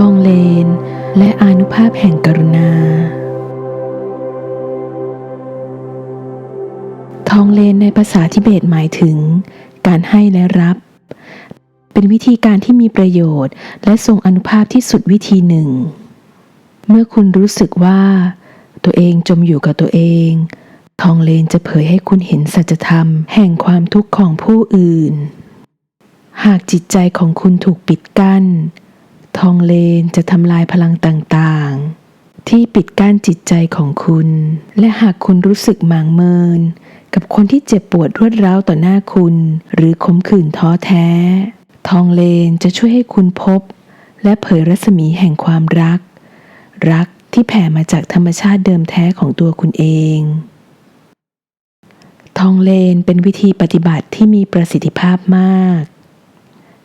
ทองเลน และอนุภาพแห่งกรุณา ทองเลนในภาษาทิเบตหมายถึง การให้และรับ เป็นวิธีการที่มีประโยชน์ และทรงอนุภาพที่สุดวิธีหนึ่ง เมื่อคุณรู้สึกว่า ตัวเองจมอยู่กับตัวเองทองเลนจะเผยให้คุณเห็นสัจธรรมแห่งความทุกข์ของผู้อื่น หากจิตใจของคุณถูกปิดกั้น ทองเลนจะทำลายพลังต่างๆ ที่ปิดกั้นจิตใจของคุณ และหากคุณรู้สึกหมางเมิน กับคนที่เจ็บปวดรวดร้าวต่อหน้าคุณ หรือขมขื่นท้อแท้ ทองเลนจะช่วยให้คุณพบ และเผยรัศมีแห่งความรัก รักที่แผ่มาจากธรรมชาติเดิมแท้ของตัวคุณเอง ทองเลนเป็นวิธีปฏิบัติที่มีประสิทธิภาพมาก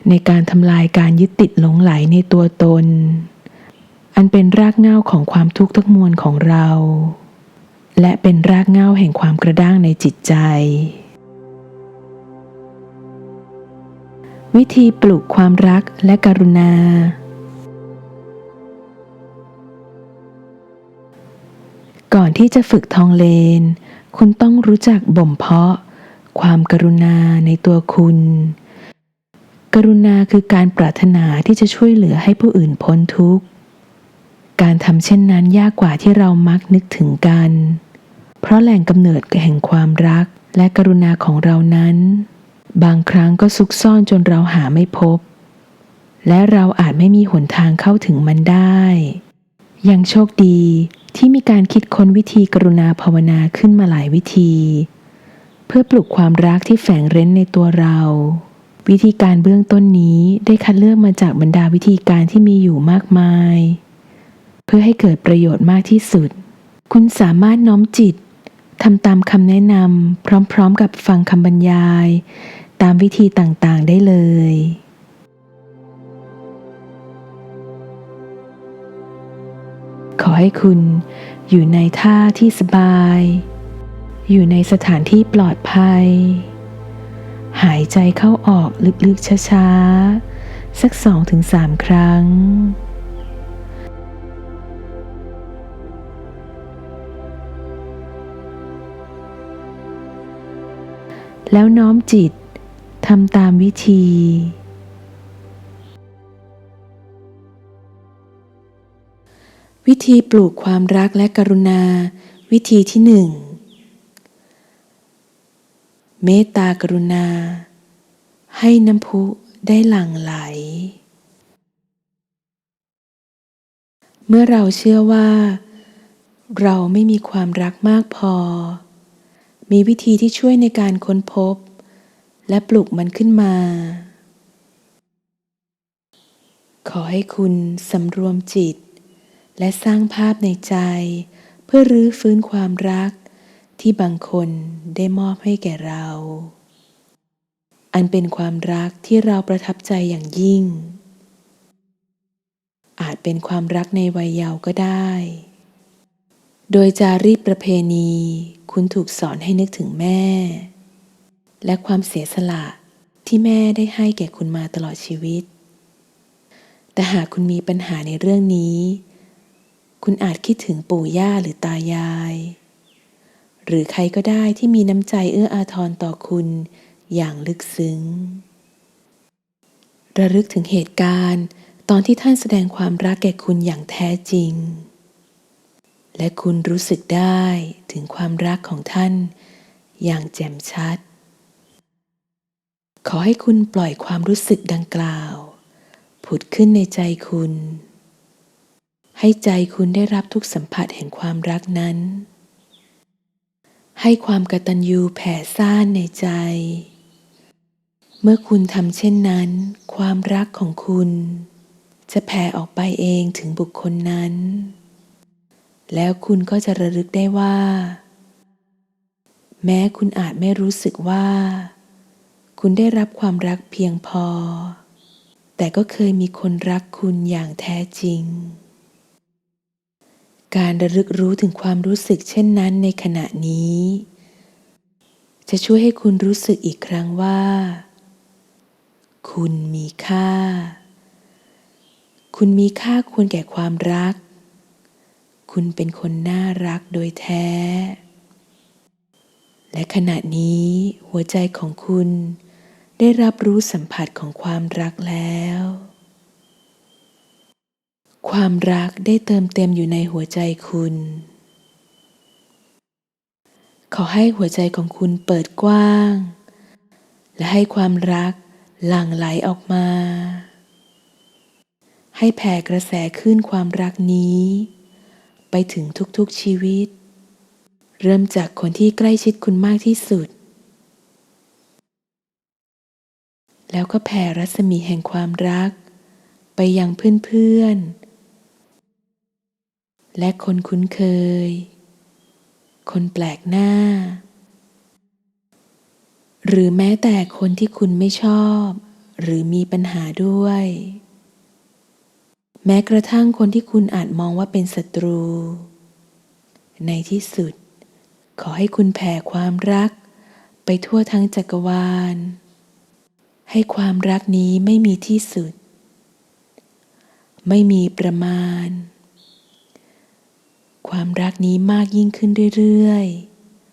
ในการทำลายการยึดติดหลงไหลในตัวตน อันเป็นรากเหง้าของความทุกข์ทั้งมวลของเรา และเป็นรากเหง้าแห่งความกระด้างในจิตใจ วิธีปลูกความรักและกรุณา ก่อนที่จะฝึกทองเลน คุณต้องรู้จักบ่มเพาะ ความกรุณาในตัวคุณ กรุณาคือการปรารถนาที่จะช่วยเหลือให้ผู้อื่นพ้นทุกข์ การทำเช่นนั้นยากกว่าที่เรามักนึกถึงกัน เพราะแหล่งกำเนิดแห่งความรักและกรุณาของเรานั้น บางครั้งก็ซุกซ่อนจนเราหาไม่พบ และเราอาจไม่มีหนทางเข้าถึงมันได้ ยังโชคดีที่มีการคิดค้นวิธีกรุณาภาวนาขึ้นมาหลายวิธี เพื่อปลุกความรักที่แฝงเร้นในตัวเรา วิธีการเบื้องต้นนี้ได้คัดเลือกมาจากบรรดาวิธีการที่มีอยู่มากมาย เพื่อให้เกิดประโยชน์มากที่สุด คุณสามารถน้อมจิตทำตามคำแนะนำพร้อมๆกับฟังคำบรรยาย ตามวิธีต่างๆได้เลยขอให้คุณอยู่ในท่าที่สบาย อยู่ในสถานที่ปลอดภัย หายใจเข้าออกลึกๆช้าๆ สักสองถึงสามครั้ง แล้วน้อมจิตทำตามวิธีวิธีปลูกความรักและกรุณา วิธีที่หนึ่ง เมตตากรุณา ให้น้ำพุได้หลั่งไหล เมื่อเราเชื่อว่า เราไม่มีความรักมากพอ มีวิธีที่ช่วยในการค้นพบ และปลุกมันขึ้นมา ขอให้คุณสำรวมจิต และสร้างภาพในใจ เพื่อรื้อฟื้นความรัก ที่บางคนได้มอบให้แก่เรา อันเป็นความรักที่เราประทับใจอย่างยิ่ง อาจเป็นความรักในวัยเยาว์ก็ได้ โดยจารีตประเพณี คุณถูกสอนให้นึกถึงแม่ และความเสียสละที่แม่ได้ให้แก่คุณมาตลอดชีวิต แต่หากคุณมีปัญหาในเรื่องนี้ คุณอาจคิดถึงปู่ย่าหรือตายาย หรือใครก็ได้ที่มีน้ำใจเอื้ออาทรต่อคุณ อย่างลึกซึ้ง ระลึกถึงเหตุการณ์ ตอนที่ท่านแสดงความรักแก่คุณอย่างแท้จริง และคุณรู้สึกได้ถึงความรักของท่าน อย่างแจ่มชัด ขอให้คุณปล่อยความรู้สึกดังกล่าว ผุดขึ้นในใจคุณให้ใจคุณได้รับทุกสัมผัสแห่งความรักนั้น ให้ความกตัญญูแผ่ซ่านในใจ เมื่อคุณทำเช่นนั้น ความรักของคุณ จะแผ่ออกไปเองถึงบุคคลนั้น แล้วคุณก็จะระลึกได้ว่า แม้คุณอาจไม่รู้สึกว่า คุณได้รับความรักเพียงพอ แต่ก็เคยมีคนรักคุณอย่างแท้จริง การระลึกรู้ถึงความรู้สึกเช่นนั้นในขณะนี้ จะช่วยให้คุณรู้สึกอีกครั้งว่า คุณมีค่า คุณมีค่าควรแก่ความรัก คุณเป็นคนน่ารักโดยแท้ และขณะนี้หัวใจของคุณได้รับรู้สัมผัสของความรักแล้ว ความรักได้เติมเต็มอยู่ในหัวใจคุณ ขอให้หัวใจของคุณเปิดกว้าง และให้ความรักหลั่งไหลออกมา ให้แผ่กระแสขึ้นความรักนี้ ไปถึงทุกๆชีวิต เริ่มจากคนที่ใกล้ชิดคุณมากที่สุด แล้วก็แผ่รัศมีแห่งความรัก ไปยังเพื่อนๆ และคนคุ้นเคย คนแปลกหน้า หรือแม้แต่คนที่คุณไม่ชอบ หรือมีปัญหาด้วย แม้กระทั่งคนที่คุณอาจมองว่าเป็นศัตรู ในที่สุด ขอให้คุณแผ่ความรัก ไปทั่วทั้งจักรวาล ให้ความรักนี้ไม่มีที่สุด ไม่มีประมาณ ความรักนี้มากยิ่งขึ้นเรื่อย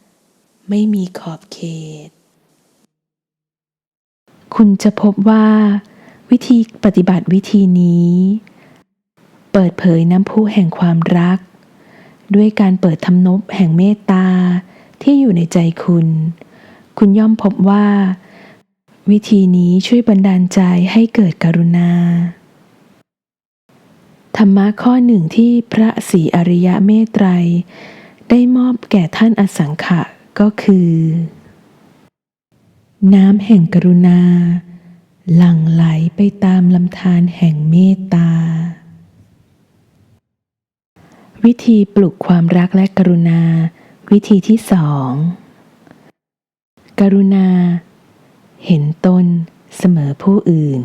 ๆ ไม่มีขอบเขต คุณจะพบว่า วิธีปฏิบัติวิธีนี้ เปิดเผยน้ำพุแห่งความรัก ด้วยการเปิดทำนบแห่งเมตตาที่อยู่ในใจคุณ คุณย่อมพบว่า วิธีนี้ช่วยบันดาลใจให้เกิดกรุณา ธรรมะข้อหนึ่งที่พระศรีอริยะเมตไตร ได้มอบแก่ท่านอสังขะก็คือ น้ำแห่งกรุณา หลั่งไหลไปตามลำธารแห่งเมตตา วิธีปลุกความรักและกรุณา วิธีที่สองกรุณา เห็นตนเสมอผู้อื่น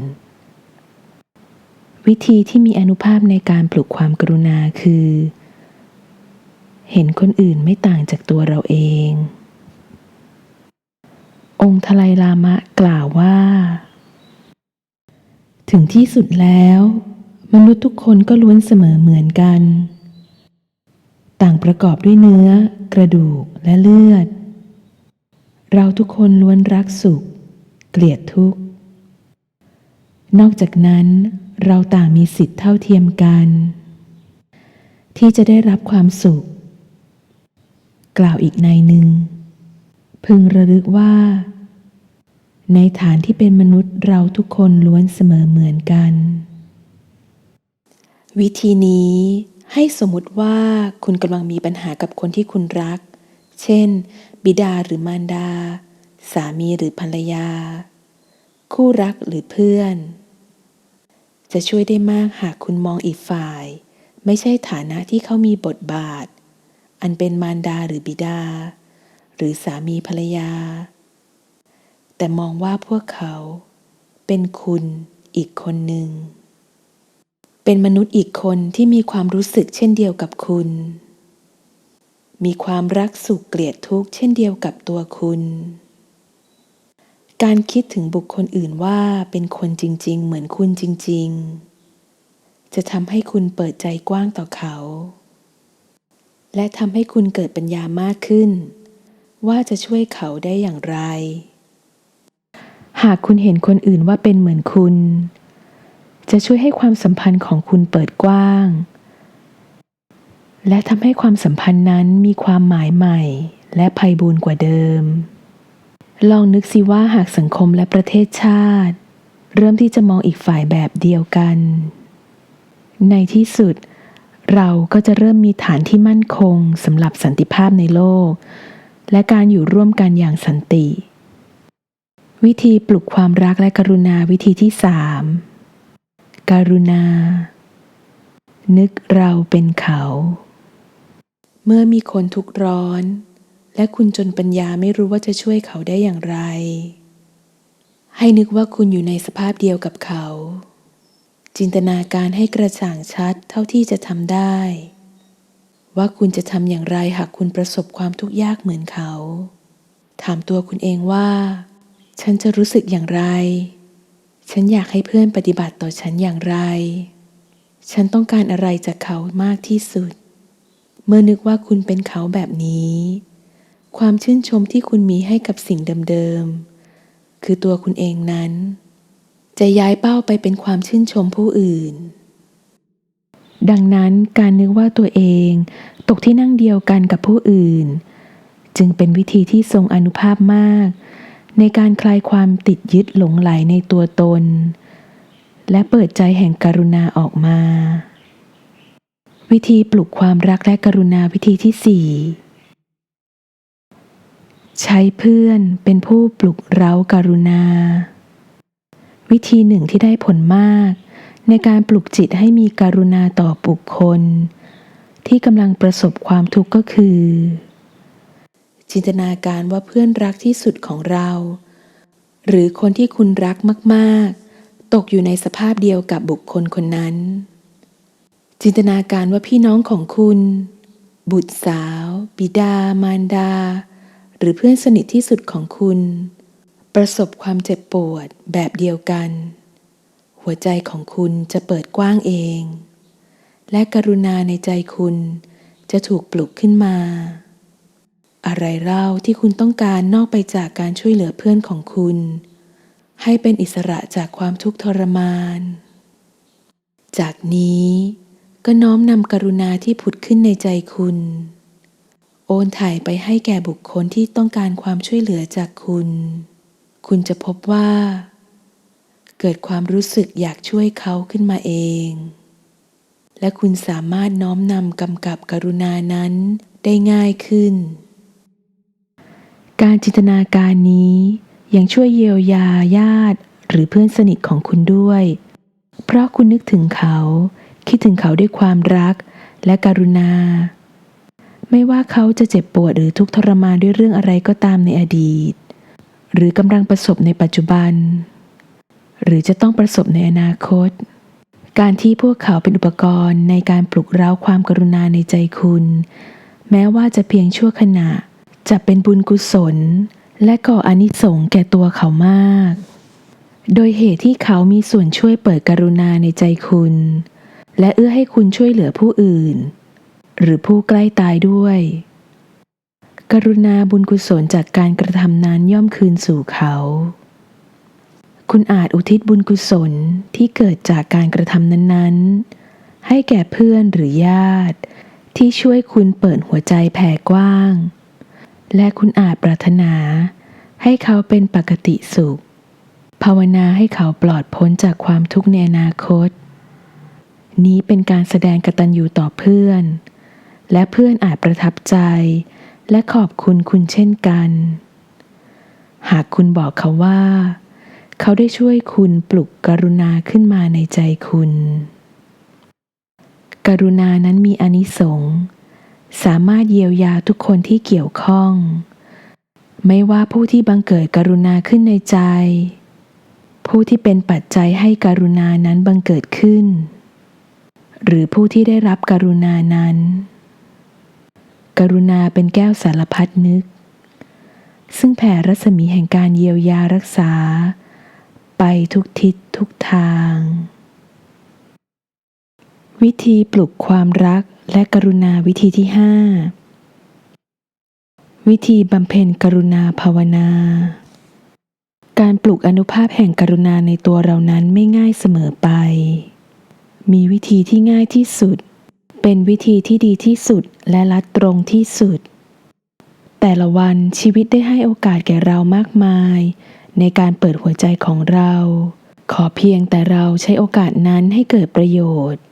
วิธีที่มีอนุภาพในการปลุกความกรุณาคือ เห็นคนอื่นไม่ต่างจากตัวเราเอง องค์ทลายลามะกล่าวว่า ถึงที่สุดแล้ว มนุษย์ทุกคนก็ล้วนเสมอเหมือนกัน ต่างประกอบด้วยเนื้อ กระดูกและเลือด เราทุกคนล้วนรักสุข เกลียดทุกข์ นอกจากนั้น เราต่างมีสิทธิ์เท่าเทียมกัน ที่จะได้รับความสุข กล่าวอีกในหนึ่ง พึงระลึกว่า ในฐานที่เป็นมนุษย์เราทุกคนล้วนเสมอเหมือนกัน วิธีนี้ให้สมมติว่าคุณกำลังมีปัญหากับคนที่คุณรัก เช่น บิดาหรือมารดา สามีหรือภรรยา คู่รักหรือเพื่อน จะช่วยได้มากหากคุณมองอีกฝ่าย ไม่ใช่ฐานะที่เขามีบทบาท อันเป็นมารดาหรือบิดา หรือสามีภรรยา แต่มองว่าพวกเขา เป็นคุณอีกคนหนึ่ง เป็นมนุษย์อีกคนที่มีความรู้สึกเช่นเดียวกับคุณ มีความรักสุขเกลียดทุกข์เช่นเดียวกับตัวคุณ การคิดถึงบุคคลอื่นว่าเป็นคนจริง ๆ เหมือนคุณจริง ๆ จะทำให้คุณเปิดใจกว้างต่อเขา และทำให้คุณเกิดปัญญามากขึ้น ว่าจะช่วยเขาได้อย่างไร หากคุณเห็นคนอื่นว่าเป็นเหมือนคุณ จะช่วยให้ความสัมพันธ์ของคุณเปิดกว้าง และทำให้ความสัมพันธ์นั้นมีความหมายใหม่ และไพบูรณ์กว่าเดิม ลองนึกสิว่าหากสังคมและประเทศชาติ เริ่มที่จะมองอีกฝ่ายแบบเดียวกัน ในที่สุด เราก็จะเริ่มมีฐานที่มั่นคงสำหรับสันติภาพในโลก และการอยู่ร่วมกันอย่างสันติ วิธีปลุกความรักและกรุณาวิธีที่สามการุณา นึกเราเป็นเขา เมื่อมีคนทุกข์ร้อน และคุณจนปัญญาไม่รู้ว่าจะช่วยเขาได้อย่างไร ให้นึกว่าคุณอยู่ในสภาพเดียวกับเขา จินตนาการให้กระจ่างชัดเท่าที่จะทำได้ ว่าคุณจะทำอย่างไรหากคุณประสบความทุกข์ยากเหมือนเขา ถามตัวคุณเองว่า ฉันจะรู้สึกอย่างไร ฉันอยากให้เพื่อนปฏิบัติต่อฉันอย่างไร ฉันต้องการอะไรจากเขามากที่สุด เมื่อนึกว่าคุณเป็นเขาแบบนี้ ความชื่นชมที่คุณมีให้กับสิ่งเดิมๆ คือตัวคุณเองนั้น จะย้ายเป้าไปเป็นความชื่นชมผู้อื่น ดังนั้นการนึกว่าตัวเองตกที่นั่งเดียวกันกับผู้อื่น จึงเป็นวิธีที่ทรงอนุภาพมาก ในการคลายความติดยึดหลงไหลในตัวตน และเปิดใจแห่งกรุณาออกมา วิธีปลุกความรักและกรุณาวิธีที่สี่ ใช้เพื่อนเป็นผู้ปลุกเร้าการุณา วิธีหนึ่งที่ได้ผลมาก ในการปลุกจิตให้มีการุณาต่อบุคคล ที่กำลังประสบความทุกข์ก็คือ จินตนาการว่าเพื่อนรักที่สุดของเรา หรือคนที่คุณรักมากๆ ตกอยู่ในสภาพเดียวกับบุคคลคนนั้น จินตนาการว่าพี่น้องของคุณ บุตรสาว บิดามารดา หรือเพื่อนสนิทที่สุดของคุณ ประสบความเจ็บปวดแบบเดียวกัน หัวใจของคุณจะเปิดกว้างเอง และกรุณาในใจคุณจะถูกปลุกขึ้นมา อะไรเล่าที่คุณต้องการนอกไปจากการช่วยเหลือเพื่อนของคุณ ให้เป็นอิสระจากความทุกข์ทรมาน จากนี้ก็น้อมนำกรุณาที่ผุดขึ้นในใจคุณ โอนถ่ายไปให้แก่บุคคลที่ต้องการความช่วยเหลือจากคุณ คุณจะพบว่า เกิดความรู้สึกอยากช่วยเขาขึ้นมาเอง และคุณสามารถน้อมนำกำกับกรุณานั้นได้ง่ายขึ้น การจินตนาการนี้ยังช่วยเยียวยาญาติหรือเพื่อนสนิทของคุณด้วย เพราะคุณนึกถึงเขา คิดถึงเขาด้วยความรักและกรุณา ไม่ว่าเขาจะเจ็บปวดหรือทุกข์ทรมานด้วยเรื่องอะไรก็ตามในอดีต หรือกำลังประสบในปัจจุบัน หรือจะต้องประสบในอนาคต การที่พวกเขาเป็นอุปกรณ์ในการปลุกเร้าความกรุณาในใจคุณ แม้ว่าจะเพียงชั่วขณะ จะเป็นบุญกุศล และก่ออนิสงส์แก่ตัวเขามาก โดยเหตุที่เขามีส่วนช่วยเปิดกรุณาในใจคุณ และเอื้อให้คุณช่วยเหลือผู้อื่น หรือผู้ใกล้ตายด้วย กรุณาบุญกุศลจากการกระทำนั้นย่อมคืนสู่เขา คุณอาจอุทิศบุญกุศลที่เกิดจากการกระทำนั้นๆ ให้แก่เพื่อนหรือญาติ ที่ช่วยคุณเปิดหัวใจแผ่กว้าง และคุณอาจปรารถนา ให้เขาเป็นปกติสุข ภาวนาให้เขาปลอดพ้นจากความทุกข์ในอนาคตนี้เป็นการแสดงกตัญญูต่อเพื่อน และเพื่อนอาจประทับใจ และขอบคุณคุณเช่นกัน หากคุณบอกเขาว่า เขาได้ช่วยคุณปลุกกรุณาขึ้นมาในใจคุณ กรุณานั้นมีอานิสงส์สามารถเยียวยาทุกคนที่เกี่ยวข้อง ไม่ว่าผู้ที่บังเกิดกรุณาขึ้นในใจ ผู้ที่เป็นปัจจัยให้กรุณานั้นบังเกิดขึ้น หรือผู้ที่ได้รับกรุณานั้น กรุณาเป็นแก้วสารพัดนึก ซึ่งแผ่รัศมีแห่งการเยียวยารักษา ไปทุกทิศทุกทาง วิธีปลุกความรักและกรุณาวิธีที่5วิธีบำเพ็ญกรุณาภาวนา การปลุกอนุภาพแห่งกรุณาในตัวเรานั้นไม่ง่ายเสมอไป มีวิธีที่ง่ายที่สุด เป็นวิธีที่ดีที่สุดและลัดตรงที่สุด แต่ละวันชีวิตได้ให้โอกาสแก่เรามากมาย ในการเปิดหัวใจของเรา ขอเพียงแต่เราใช้โอกาสนั้นให้เกิดประโยชน์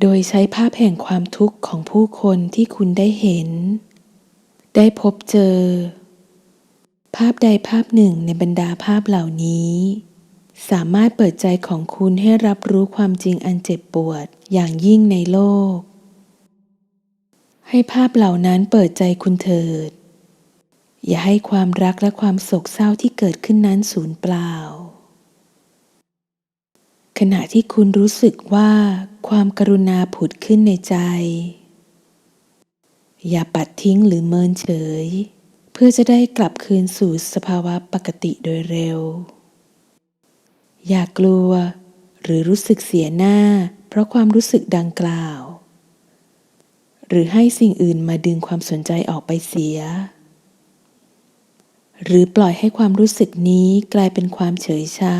โดยใช้ภาพแห่งความทุกข์ของผู้คนที่คุณได้เห็น ได้พบเจอ ภาพใดภาพหนึ่งในบรรดาภาพเหล่านี้ สามารถเปิดใจของคุณให้รับรู้ความจริงอันเจ็บปวดอย่างยิ่งในโลก ให้ภาพเหล่านั้นเปิดใจคุณเถิด อย่าให้ความรักและความโศกเศร้าที่เกิดขึ้นนั้นสูญเปล่า ขณะที่คุณรู้สึกว่าความกรุณาผุดขึ้นในใจ อย่าปัดทิ้งหรือเมินเฉย เพื่อจะได้กลับคืนสู่สภาวะปกติโดยเร็ว อย่ากลัว หรือรู้สึกเสียหน้า เพราะความรู้สึกดังกล่าว หรือให้สิ่งอื่นมาดึงความสนใจออกไปเสีย หรือปล่อยให้ความรู้สึกนี้กลายเป็นความเฉยชา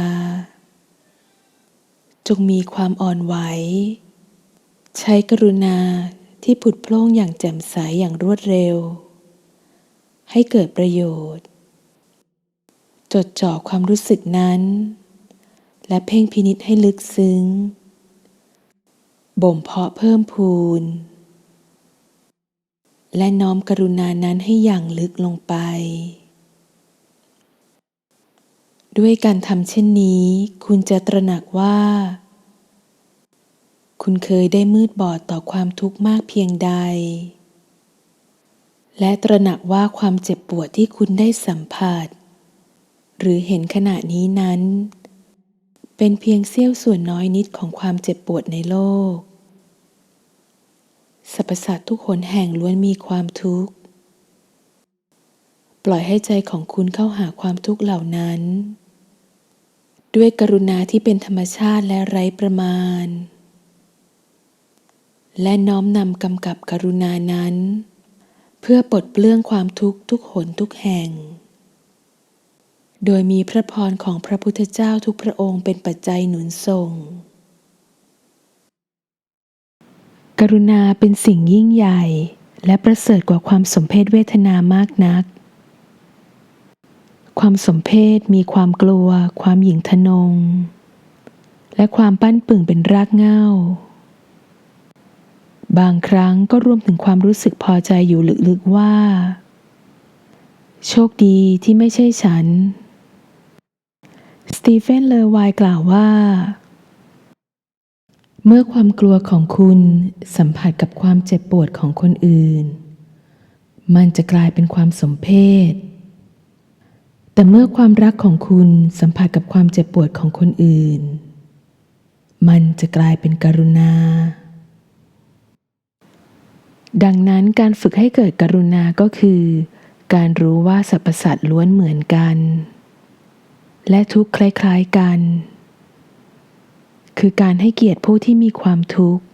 จงมีความอ่อนไหว ใช้กรุณาที่ผุดโพล่งอย่างแจ่มใสอย่างรวดเร็ว ให้เกิดประโยชน์ จดจ่อความรู้สึกนั้น และเพ่งพินิษให้ลึกซึ้ง บ่มเพาะเพิ่มพูน และน้อมกรุณานั้นให้อย่างลึกลงไป ด้วยการทำเช่นนี้ คุณจะตระหนักว่า คุณเคยได้มืดบอดต่อความทุกข์มากเพียงใด และตระหนักว่าความเจ็บปวดที่คุณได้สัมผัส หรือเห็นขณะนี้นั้น เป็นเพียงเสี้ยวส่วนน้อยนิดของความเจ็บปวดในโลก สรรพสัตว์ทุกหนแห่งล้วนมีความทุกข์ ปล่อยให้ใจของคุณเข้าหาความทุกข์เหล่านั้น ด้วยกรุณาที่เป็นธรรมชาติและไร้ประมาณ และน้อมนำกำกับกรุณานั้น เพื่อปลดเปลื้องความทุกข์ทุกหนทุกแห่ง โดยมีพระพรของพระพุทธเจ้าทุกพระองค์เป็นปัจจัยหนุนส่ง กรุณาเป็นสิ่งยิ่งใหญ่ และประเสริฐกว่าความสมเพศเวทนามากนัก ความสมเพศมีความกลัว ความหยิ่งทะนง และความปั้นปึ่งเป็นรากเง้า บางครั้งก็รวมถึงความรู้สึกพอใจอยู่ลึกๆว่าโชคดีที่ไม่ใช่ฉัน สตีเฟน เลอไวน์กล่าวว่า เมื่อความกลัวของคุณสัมผัสกับความเจ็บปวดของคนอื่น มันจะกลายเป็นความสมเพศ แต่เมื่อความรักของคุณสัมผัสกับความเจ็บปวดของคนอื่น มันจะกลายเป็นกรุณา ดังนั้นการฝึกให้เกิดกรุณาก็คือ การรู้ว่าสรรพสัตว์ล้วนเหมือนกัน และทุกข์คล้ายๆกัน คือการให้เกียรติผู้ที่มีความทุกข์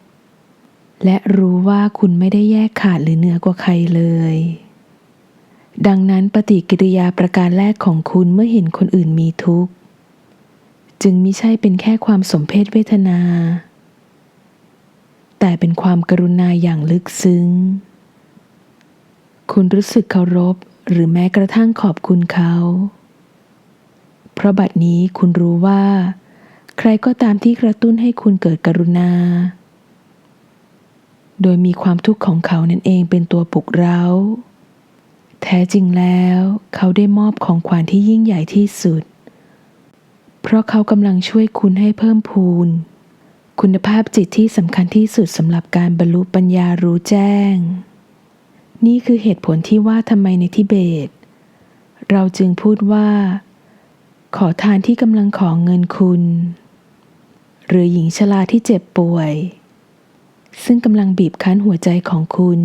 และรู้ว่าคุณไม่ได้แยกขาดหรือเหนือกว่าใครเลย ดังนั้นปฏิกิริยาประการแรกของคุณเมื่อเห็นคนอื่นมีทุกข์ จึงมิใช่เป็นแค่ความสมเพศเวทนา แต่เป็นความกรุณาอย่างลึกซึ้ง คุณรู้สึกเคารพหรือแม้กระทั่งขอบคุณเขา เพราะบัดนี้คุณรู้ว่า ใครก็ตามที่กระตุ้นให้คุณเกิดกรุณา โดยมีความทุกข์ของเขานั่นเองเป็นตัวปลุกเร้า แท้จริงแล้วเขาได้มอบของขวัญที่ยิ่งใหญ่ที่สุด เพราะเขากำลังช่วยคุณให้เพิ่มพูน คุณภาพจิตที่สำคัญที่สุดสำหรับการบรรลุปัญญารู้แจ้ง นี่คือเหตุผลที่ว่าทำไมในทิเบต เราจึงพูดว่า ขอทานที่กำลังขอเงินคุณ หรือหญิงชราที่เจ็บป่วย ซึ่งกำลังบีบคั้นหัวใจของคุณ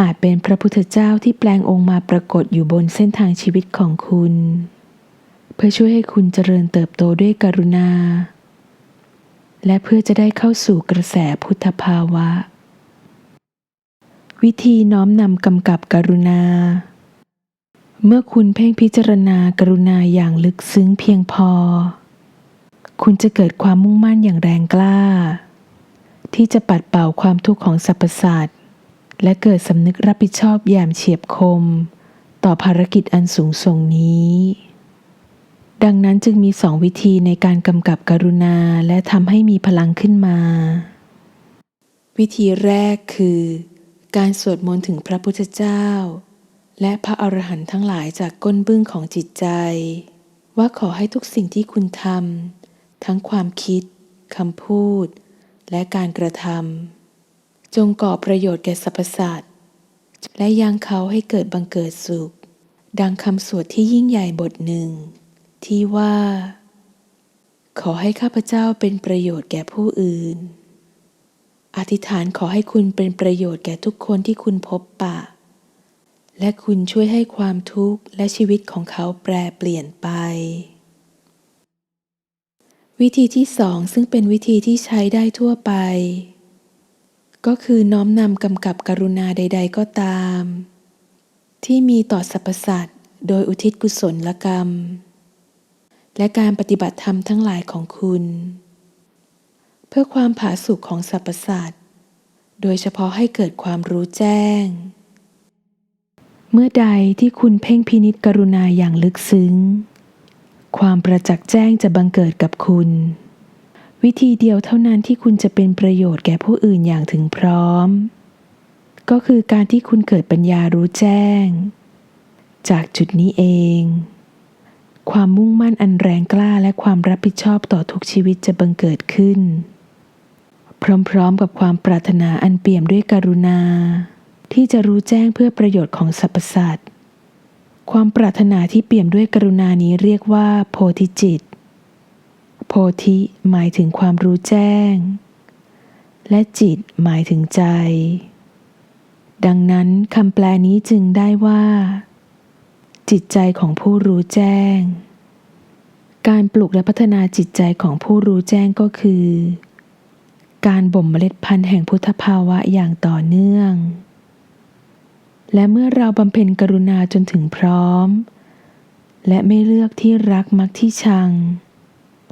อาจเป็นพระพุทธเจ้าที่แปลงองค์มาปรากฏอยู่บนเส้นทางชีวิตของคุณ เพื่อช่วยให้คุณเจริญเติบโตด้วยกรุณา และเพื่อจะได้เข้าสู่กระแสพุทธภาวะ วิธีน้อมนำกำกับกรุณา เมื่อคุณเพ่งพิจารณากรุณาอย่างลึกซึ้งเพียงพอ คุณจะเกิดความมุ่งมั่นอย่างแรงกล้า ที่จะปัดเป่าความทุกข์ของสรรพสัตว์และเกิดสำนึกรับผิดชอบอย่างเฉียบคม ต่อภารกิจอันสูงส่งนี้ ดังนั้นจึงมีสองวิธีในการกำกับกรุณาและทำให้มีพลังขึ้นมา วิธีแรกคือ การสวดมนต์ถึงพระพุทธเจ้า และพระอรหันต์ทั้งหลายจากก้นบึ้งของจิตใจ ว่าขอให้ทุกสิ่งที่คุณทำทั้งความคิดคำพูด และการกระทำจงก่อประโยชน์แก่สรรพสัตว์และยังเขาให้เกิดบังเกิดสุข ดังคำสวดที่ยิ่งใหญ่บทหนึ่ง ที่ว่า ขอให้ข้าพเจ้าเป็นประโยชน์แก่ผู้อื่น อธิษฐานขอให้คุณเป็นประโยชน์แก่ทุกคนที่คุณพบปะ และคุณช่วยให้ความทุกข์และชีวิตของเขาแปรเปลี่ยนไป วิธีที่สองซึ่งเป็นวิธีที่ใช้ได้ทั่วไป ก็คือน้อมนำกำกับกรุณาใด ๆ ก็ตาม ที่มีต่อสรรพสัตว์โดยอุทิศกุศลกรรม และการปฏิบัติธรรมทั้งหลายของคุณ เพื่อความผาสุกของสรรพสัตว์โดยเฉพาะให้เกิดความรู้แจ้ง เมื่อใดที่คุณเพ่งพินิจกรุณาอย่างลึกซึ้ง ความประจักษ์แจ้งจะบังเกิดกับคุณ วิธีเดียวเท่านั้นที่คุณจะเป็นประโยชน์แก่ผู้อื่นอย่างถึงพร้อม ก็คือการที่คุณเกิดปัญญารู้แจ้ง จากจุดนี้เอง ความมุ่งมั่นอันแรงกล้าและความรับผิดชอบต่อทุกชีวิตจะบังเกิดขึ้น พร้อมๆกับความปรารถนาอันเปี่ยมด้วยกรุณา ที่จะรู้แจ้งเพื่อประโยชน์ของสรรพสัตว์ ความปรารถนาที่เปี่ยมด้วยกรุณานี้เรียกว่า โพธิจิต โพธิหมายถึงความรู้แจ้ง และจิตหมายถึงใจ ดังนั้นคำแปลนี้จึงได้ว่า จิตใจของผู้รู้แจ้ง การปลูกและพัฒนาจิตใจของผู้รู้แจ้งก็คือการบ่มเมล็ดพันธุ์แห่งพุทธภาวะอย่างต่อเนื่อง และเมื่อเราบำเพ็ญกรุณาจนถึงพร้อม และไม่เลือกที่รักมักที่ชัง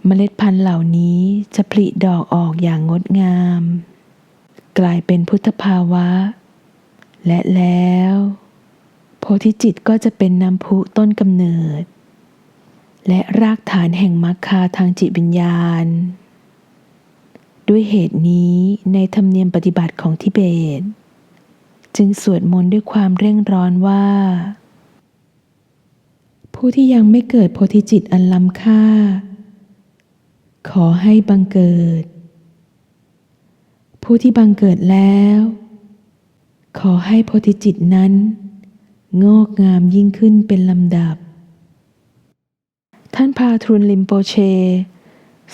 เมล็ดพันธุ์เหล่านี้จะผลิดอกออกอย่างงดงาม กลายเป็นพุทธภาวะ และแล้ว โพธิจิตก็จะเป็นน้ำพุต้นกำเนิด และรากฐานแห่งมรรคาทางจิตวิญญาณ ด้วยเหตุนี้ในธรรมเนียมปฏิบัติของทิเบต จึงสวดมนต์ด้วยความเร่งร้อนว่า ผู้ที่ยังไม่เกิดโพธิจิตอันล้ำค่า ขอให้บังเกิด ผู้ที่บังเกิดแล้ว ขอให้โพธิจิตนั้น งอกงามยิ่งขึ้นเป็นลำดับ ท่านพาทรุนลิมโปเช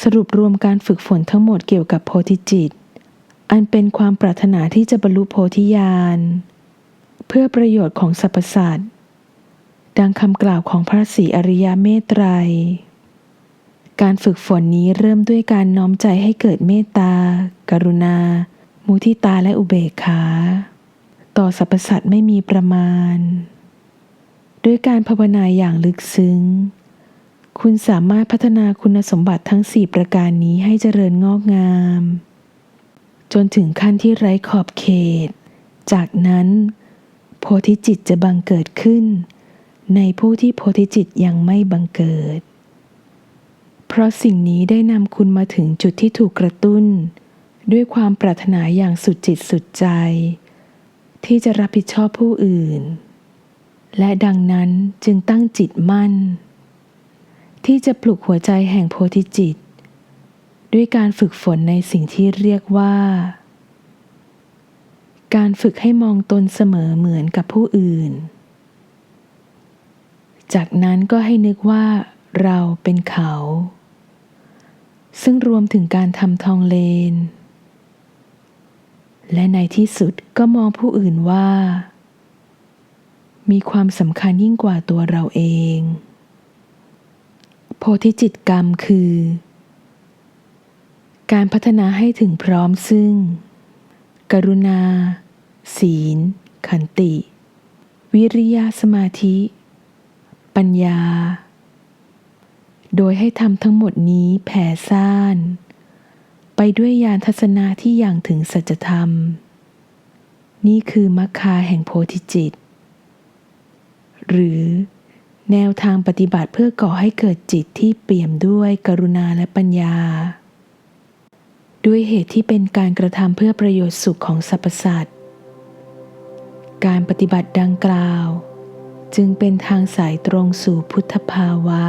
สรุปรวมการฝึกฝนทั้งหมดเกี่ยวกับโพธิจิต อันเป็นความปรารถนาที่จะบรรลุโพธิญาณ เพื่อประโยชน์ของสรรพสัตว์ ดังคำกล่าวของพระศรีอริยเมตไตร การฝึกฝนนี้เริ่มด้วยการน้อมใจให้เกิดเมตตา กรุณา มุทิตาและอุเบกขา ต่อสรรพสัตว์ไม่มีประมาณ ด้วยการภาวนาอย่างลึกซึ้ง คุณสามารถพัฒนาคุณสมบัติทั้ง4ประการนี้ให้เจริญงอกงาม จนถึงขั้นที่ไร้ขอบเขต จากนั้นโพธิจิตจะบังเกิดขึ้น ในผู้ที่โพธิจิตยังไม่บังเกิด เพราะสิ่งนี้ได้นำคุณมาถึงจุดที่ถูกกระตุ้น ด้วยความปรารถนาอย่างสุดจิตสุดใจ ที่จะรับผิดชอบผู้อื่น และดังนั้นจึงตั้งจิตมั่น ที่จะปลุกหัวใจแห่งโพธิจิต ด้วยการฝึกฝนในสิ่งที่เรียกว่า การฝึกให้มองตนเสมอเหมือนกับผู้อื่น จากนั้นก็ให้นึกว่าเราเป็นเขา ซึ่งรวมถึงการทำทองเลน และในที่สุดก็มองผู้อื่นว่า มีความสำคัญยิ่งกว่าตัวเราเอง โพธิจิตกรรมคือ การพัฒนาให้ถึงพร้อมซึ่ง กรุณา ศีล ขันติ วิริยะสมาธิ ปัญญา โดยให้ทำทั้งหมดนี้แผ่ซ่าน ไปด้วยญาณทัศนะที่อย่างถึงสัจธรรม นี่คือมรรคาแห่งโพธิจิต หรือแนวทางปฏิบัติเพื่อก่อให้เกิดจิตที่เปี่ยมด้วยกรุณาและปัญญา ด้วยเหตุที่เป็นการกระทำเพื่อประโยชน์สุขของสรรพสัตว์ การปฏิบัติดังกล่าว จึงเป็นทางสายตรงสู่พุทธภาวะ